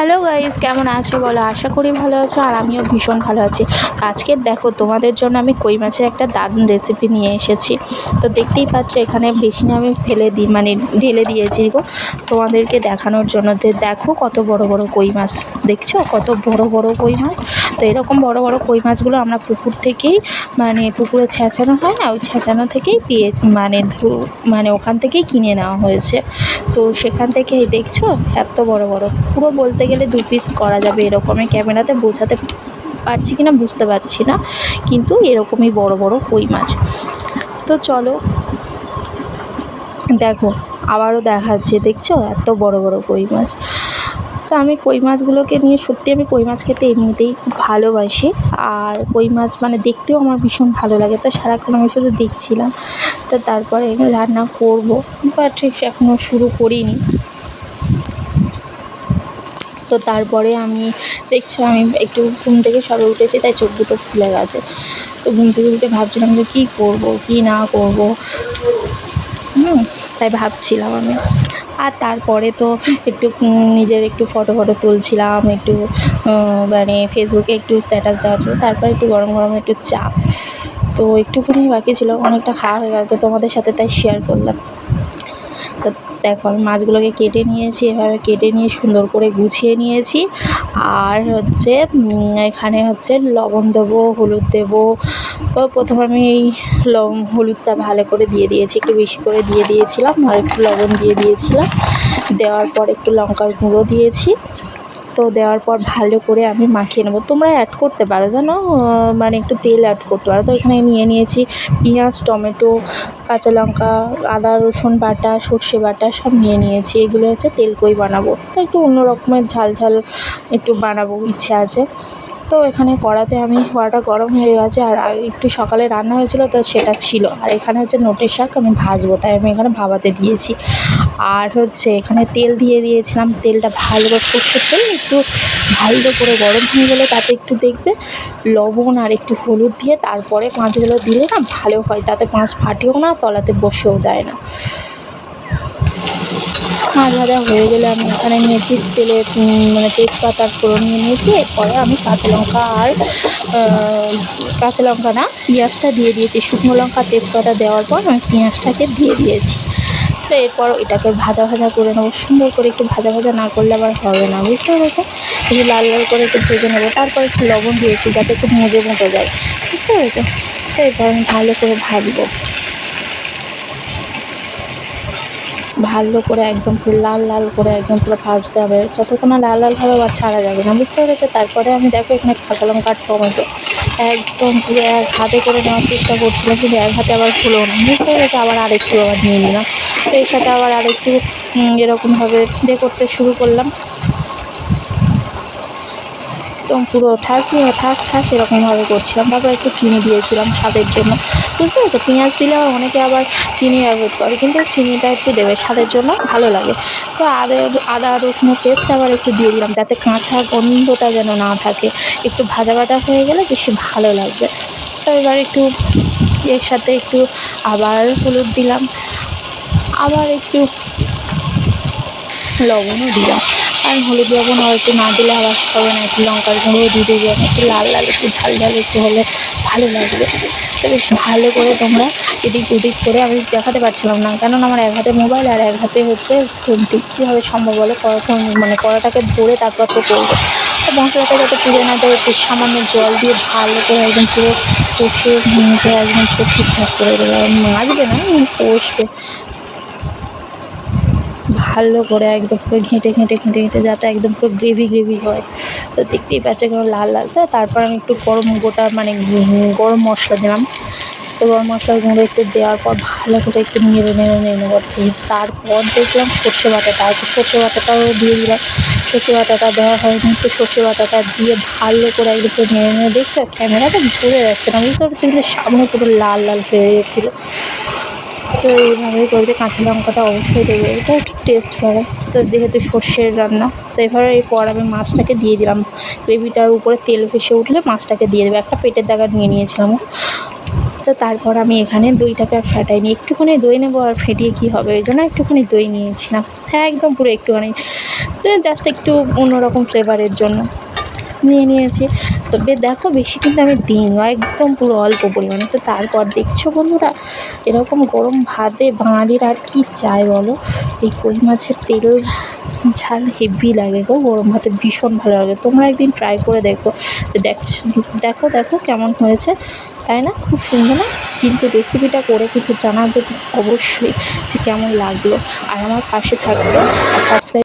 Hello guys, কেমন আছো বলো? আশা করি ভালো আছো আর আমিও ভীষণ ভালো আছি। আজকে দেখো, তোমাদের জন্য আমি কই মাছের একটা দারুণ রেসিপি নিয়ে এসেছি। তো দেখতেই পাচ্ছ, এখানে বেশি আমি ফেলে দিই মানে ঢেলে দিয়েছি গো তোমাদেরকে দেখানোর জন্য। যে দেখো কত বড় বড় কই মাছ, দেখছ? কত বড় বড় কই মাছ। তো এরকম বড় বড় কই মাছগুলো আমরা পুকুর থেকেই মানে পুকুরে ছেঁচানো হয় না, ওই ছেঁচানো থেকেই পেয়ে মানে মানে ওখান থেকেই কিনে নেওয়া হয়েছে। তো সেখান থেকে দেখছ, এত বড় বড়। পুরো বলতে গেলে দু পিস করা যাবে এরকমই ক্যামেরাতে, বোঝাতে পারছি কি না বুঝতে পারছি না, কিন্তু এরকমই বড় বড় কই মাছ। তো চলো, দেখো, আবারও দেখাচ্ছে, দেখছ? এত বড় বড় কই মাছ। তো আমি কই মাছগুলোকে নিয়ে, সত্যি আমি কই মাছ খেতে এমনিতেই খুব ভালোবাসি, আর কই মাছ মানে দেখতেও আমার ভীষণ ভালো লাগে। তো সারাক্ষণ আমি শুধু দেখছিলাম, তো তারপরে রান্না করব বাট এখনও শুরু করিনি। তো তারপরে আমি দেখছি, আমি একটু ঘুম থেকে সবে উঠেছি, তাই চোখ দুটো ফুলে গেছে। তো ঘুম থেকে উঠে ভাবছিলাম যে কী করব, কী না করব। হুম, তাই ভাবছিলাম আমি। আর তারপরে তো একটু নিজের একটু ফটো ফটো তুলছিলাম, একটু মানে ফেসবুকে একটু স্ট্যাটাস দেওয়ার জন্য, তারপর একটু গরম গরম একটু চা। তো একটুখানি বাকি ছিল, অনেকটা খাওয়া হয়ে গেল, তো তোমাদের সাথে তাই শেয়ার করলাম। দেখো, আমি মাছগুলোকে কেটে নিয়েছি, এভাবে কেটে নিয়ে সুন্দর করে গুছিয়ে নিয়েছি। আর হচ্ছে এখানে হচ্ছে লবণ দেবো, হলুদ দেবো। তো প্রথমে আমি এই হলুদটা ভালো করে দিয়ে দিয়েছি, একটু বেশি করে দিয়ে দিয়েছিলাম, আর একটু লবণ দিয়ে দিয়েছিলাম। দেওয়ার পর একটু লঙ্কার গুঁড়ো দিয়েছি। তো দেওয়ার পর ভালো করে আমি মাখিয়ে নেব। তোমরা অ্যাড করতে পারো, জানো? মানে একটু তেল অ্যাড করতে পারো। তো এখানে নিয়ে নিয়েছি পেঁয়াজ, টমেটো, কাঁচা লঙ্কা, আদা, রসুন বাটা, সর্ষে বাটা, সব নিয়ে নিয়েছি। এগুলো হচ্ছে তেল কই বানাবো। তো একটু অন্য রকমের ঝাল ঝাল একটু বানাবো, ইচ্ছে আছে। তো এখানে কড়াতে আমি কড়াটা গরম হয়ে গেছে আর একটু সকালে রান্না হয়েছিল তো সেটা ছিল। আর এখানে হচ্ছে নোটের শাক আমি ভাজবো, তাই আমি এখানে ভাবাতে দিয়েছি। আর হচ্ছে এখানে তেল দিয়ে দিয়েছিলাম, তেলটা ভালো করে সর্ষের তেল একটু ভালো করে গরম হয়ে গেলে তাতে একটু দেখবে লবণ আর একটু হলুদ দিয়ে তারপরে মাছগুলো দিলে না ভালো হয়, তাতে মাছ ফাটেও না, তলাতে বসেও যায় না। মাছ ভাজা হয়ে গেলে আমি এখানে নিয়েছি তেলে মানে তেজপাতার ফোড়ন নিয়ে নিয়েছি। এরপরে আমি কাঁচা লঙ্কা আর কাঁচা লঙ্কা না, পেঁয়াজটা দিয়ে দিয়েছি। শুকনো লঙ্কা, তেজপাতা দেওয়ার পর আমি পেঁয়াজটাকে দিয়ে দিয়েছি। তো এরপর এটাকে ভাজা ভাজা করে নেব। সুন্দর করে একটু ভাজা ভাজা না করলে আবার হবে না, বুঝতে পেরেছ একটু লাল লাল করে একটু ভেজে নেব। তারপর একটু লবণ দিয়েছি যাতে একটু মজে মতো যায়, বুঝতে পেরেছ তো এরপর আমি ভালো করে ভাজবো। ভালো করে একদম পুরো লাল লাল করে একদম পুরো ভাজতে হবে। ততক্ষণ লাল লাল ভাবে আর ছাড়া যাবে না, বুঝতে পেরেছে? তারপরে আমি দেখো এখানে কাঁচা লঙ্কা, টমেটো একদম পুরো এক হাতে করে নেওয়ার চেষ্টা করছিলাম, কিন্তু এক হাতে আবার খুলো না, বুঝতে পেরেছে? আবার আরেকটু আবার নিয়ে নিলাম। তো এর সাথে আবার আরেকটু এরকমভাবে দিয়ে করতে শুরু করলাম। একদম পুরো ঠাস ঠাস ঠাস এরকমভাবে করছিলাম। তারপর একটু চিনি দিয়েছিলাম স্বাদের জন্য। বুঝতে পেরেছ পেঁয়াজ দিলে আবার অনেকে আবার চিনি অ্যাভয়েড করে, কিন্তু চিনিটা একটু দেবে স্বাদের জন্য, ভালো লাগে। তো আদা আদা, রসুনের পেস্ট আবার একটু দিয়ে দিলাম, যাতে কাঁচা গন্ধটা যেন না থাকে। একটু ভাজা ভাজা হয়ে গেলে বেশি ভালো লাগবে। তো এবার একটু এর সাথে একটু আবার হলুদ দিলাম। আবার একটু লবণও দিলাম। আর হলুদ লবণ আর একটু না দিলে আবার হবে না, একটু লঙ্কার গুঁড়ো দিয়ে দিবে একটু লাল লাল, একটু ঝাল ঝাল একটু হলে ভালো লাগবে। তো বেশ ভালো করে তোমরা এদিক ওদিক করে আমি দেখাতে পারছিলাম না, কেননা আমার এক হাতে মোবাইল আর এক হাতে হচ্ছে খুন্তি কীভাবে সম্ভব বলো? কড়াটা মানে কড়াটাকে ধরে তারপর তো করব। তো মশলাটা যাতে পুড়ে না দেয় একটু সামান্য জল দিয়ে ভালো করে একদম পুরো কষে একদম ঠিকঠাক করে দেবে। আর না কষবে। ভালো করে একদম পুরো ঘেঁটে ঘেঁটে ঘেঁটে ঘেঁটে যাতে একদম পুরো গ্রেভি গ্রেভি হয়। তো দেখতেই পাচ্ছে কেমন লাল লাল। তারপর আমি একটু গরম গোটা মানে গরম মশলা দিলাম। তো গরম মশলার গুঁড়ো একটু দেওয়ার পর ভালো করে একটু নেড়ে নেড়ে নেড়ে দিয়ে তারপর দেখলাম সর্ষে বাটাটা আছে। সর্ষে বাটাটাও দিয়ে দিলাম। সর্ষে বাটাটা দেওয়া হয়নি। তো সর্ষে বাটাটা দিয়ে ভালো করে একদম পুরো নেড়ে নেড়ে দেখছ? ক্যামেরাটা ঘুরে যাচ্ছে না। বুঝতে পারছি? কিন্তু সামনে পুরো লাল লাল হয়ে গেছিল। তো এইভাবে করতে কাঁচা লঙ্কাটা অবশ্যই দেবে। এটা একটু টেস্ট করে। তো যেহেতু সর্ষের রান্না, তো এবারে এরপর আমি মাছটাকে দিয়ে দিলাম। গ্রেভিটার উপরে তেল ভেসে উঠলে মাছটাকে দিয়ে দেবে। একটা পেটের দাগা নিয়ে নিয়েছিলাম। তো তারপর আমি এখানে দইটাকে আর ফেটাইনি একটুখানি দই নেব আর ফেটিয়ে কী হবে? ওই জন্য একটুখানি দই নিয়েছিলাম। হ্যাঁ একদম পুরো একটুখানি। জাস্ট একটু অন্যরকম ফ্লেভারের জন্য। নিয়ে নিয়েছি। তবে দেখো, বেশি কিন্তু আমি দিইনি, একদম পুরো অল্প পরিমাণে। তো তারপর দেখছ বন্ধুরা, এরকম গরম ভাতে বাঙালির আর কি চাই বলো? এই কই মাছের তেল, ঝাল হেভি লাগে গো, গরম ভাতে ভীষণ ভালো লাগে। তোমরা একদিন ট্রাই করে দেখো। দেখো দেখো কেমন হয়েছে। তাই না? খুব সুন্দর না? কিন্তু রেসিপিটা করে কিন্তু জানাবে যে অবশ্যই যে কেমন লাগল। আর আমার পাশে থাকবে আর সাবস্ক্রাইব